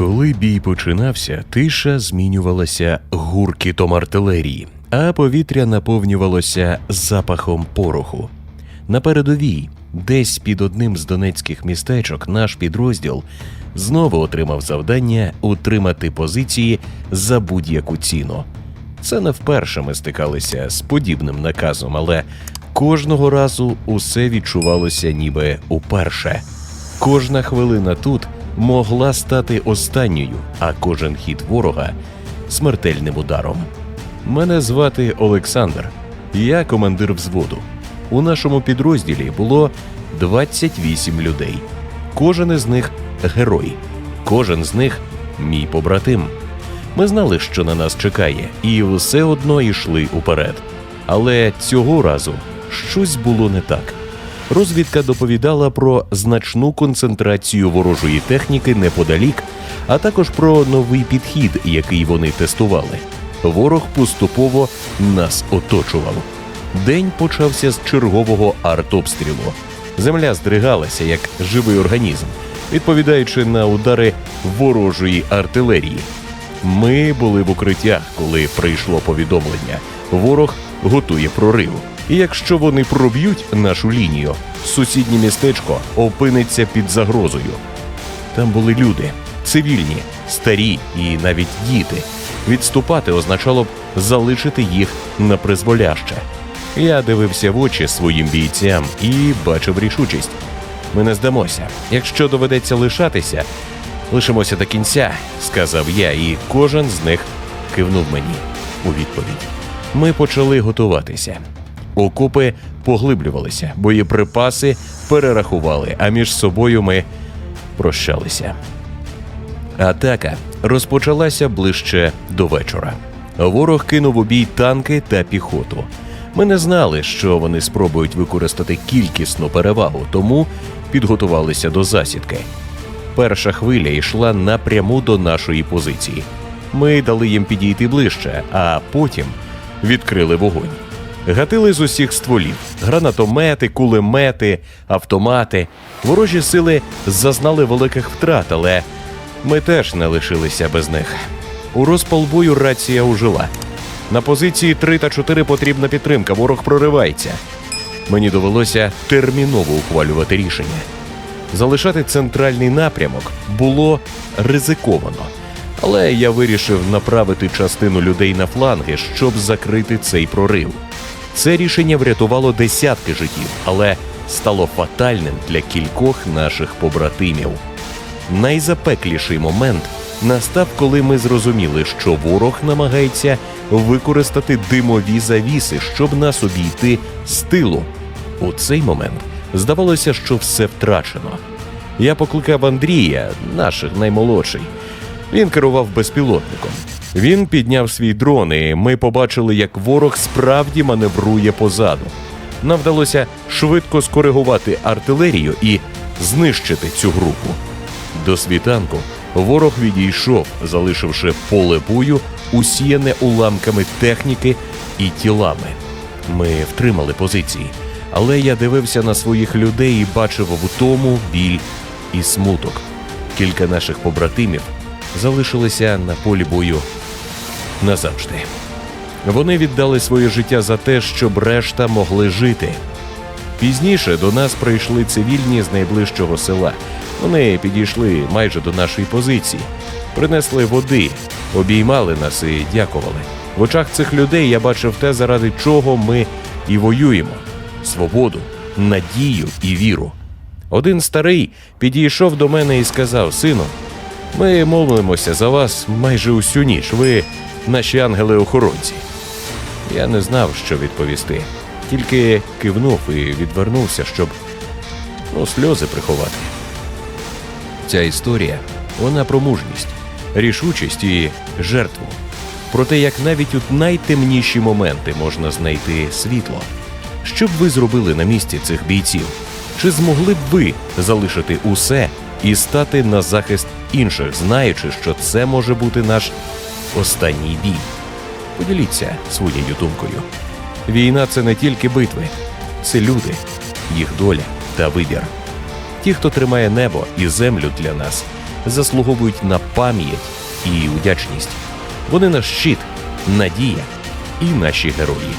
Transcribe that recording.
Коли бій починався, тиша змінювалася гуркітом артилерії, а повітря наповнювалося запахом пороху. На передовій, десь під одним з донецьких містечок, наш підрозділ знову отримав завдання утримати позиції за будь-яку ціну. Це не вперше ми стикалися з подібним наказом, але кожного разу усе відчувалося ніби уперше. Кожна хвилина тут могла стати останньою, а кожен хід ворога смертельним ударом. Мене звати Олександр, я командир взводу. У нашому підрозділі було 28 людей. Кожен із них герой, кожен з них мій побратим. Ми знали, що на нас чекає, і все одно йшли уперед. Але цього разу щось було не так. Розвідка доповідала про значну концентрацію ворожої техніки неподалік, а також про новий підхід, який вони тестували. Ворог поступово нас оточував. День почався з чергового артобстрілу. Земля здригалася як живий організм, відповідаючи на удари ворожої артилерії. Ми були в укриттях, коли прийшло повідомлення. Ворог готує прорив. Якщо вони проб'ють нашу лінію, сусіднє містечко опиниться під загрозою. Там були люди, цивільні, старі і навіть діти. Відступати означало б залишити їх на призволяще. Я дивився в очі своїм бійцям і бачив рішучість. Ми не здамося. Якщо доведеться лишатися, лишимося до кінця, сказав я, і кожен з них кивнув мені у відповідь. Ми почали готуватися. Окопи поглиблювалися, боєприпаси перерахували, а між собою ми прощалися. Атака розпочалася ближче до вечора. Ворог кинув у бій танки та піхоту. Ми не знали, що вони спробують використати кількісну перевагу, тому підготувалися до засідки. Перша хвиля йшла напряму до нашої позиції. Ми дали їм підійти ближче, а потім відкрили вогонь. Гатили з усіх стволів: гранатомети, кулемети, автомати. Ворожі сили зазнали великих втрат, але ми теж не лишилися без них. У розпал бою рація ужила. На позиції 3 та 4 потрібна підтримка. Ворог проривається. Мені довелося терміново ухвалювати рішення. Залишати центральний напрямок було ризиковано, але я вирішив направити частину людей на фланги, щоб закрити цей прорив. Це рішення врятувало десятки життів, але стало фатальним для кількох наших побратимів. Найзапекліший момент настав, коли ми зрозуміли, що ворог намагається використати димові завіси, щоб нас обійти з тилу. У цей момент здавалося, що все втрачено. Я покликав Андрія, наших наймолодший. Він керував безпілотником. Він підняв свій дрон, і ми побачили, як ворог справді маневрує позаду. Нам вдалося швидко скоригувати артилерію і знищити цю групу. До світанку ворог відійшов, залишивши поле бою, усіяне уламками техніки і тілами. Ми втримали позиції, але я дивився на своїх людей і бачив втому, біль і смуток. Кілька наших побратимів залишилися на полі бою назавжди. Вони віддали своє життя за те, щоб решта могли жити. Пізніше до нас прийшли цивільні з найближчого села. Вони підійшли майже до нашої позиції, принесли води, обіймали нас і дякували. В очах цих людей я бачив те, заради чого ми і воюємо: свободу, надію і віру. Один старий підійшов до мене і сказав: Сину, ми молимося за вас майже усю ніч. Ви наші ангели-охоронці. Я не знав, що відповісти, тільки кивнув і відвернувся, щоб ну, сльози приховати. Ця історія вона про мужність, рішучість і жертву. Про те, як навіть у найтемніші моменти можна знайти світло. Що б ви зробили на місці цих бійців? Чи змогли б ви залишити усе і стати на захист інших, знаючи, що це може бути наш останній бій? Поділіться своєю думкою. Війна це не тільки битви, це люди, їх доля та вибір. Ті, хто тримає небо і землю для нас, заслуговують на пам'ять і вдячність. Вони наш щит, надія і наші герої.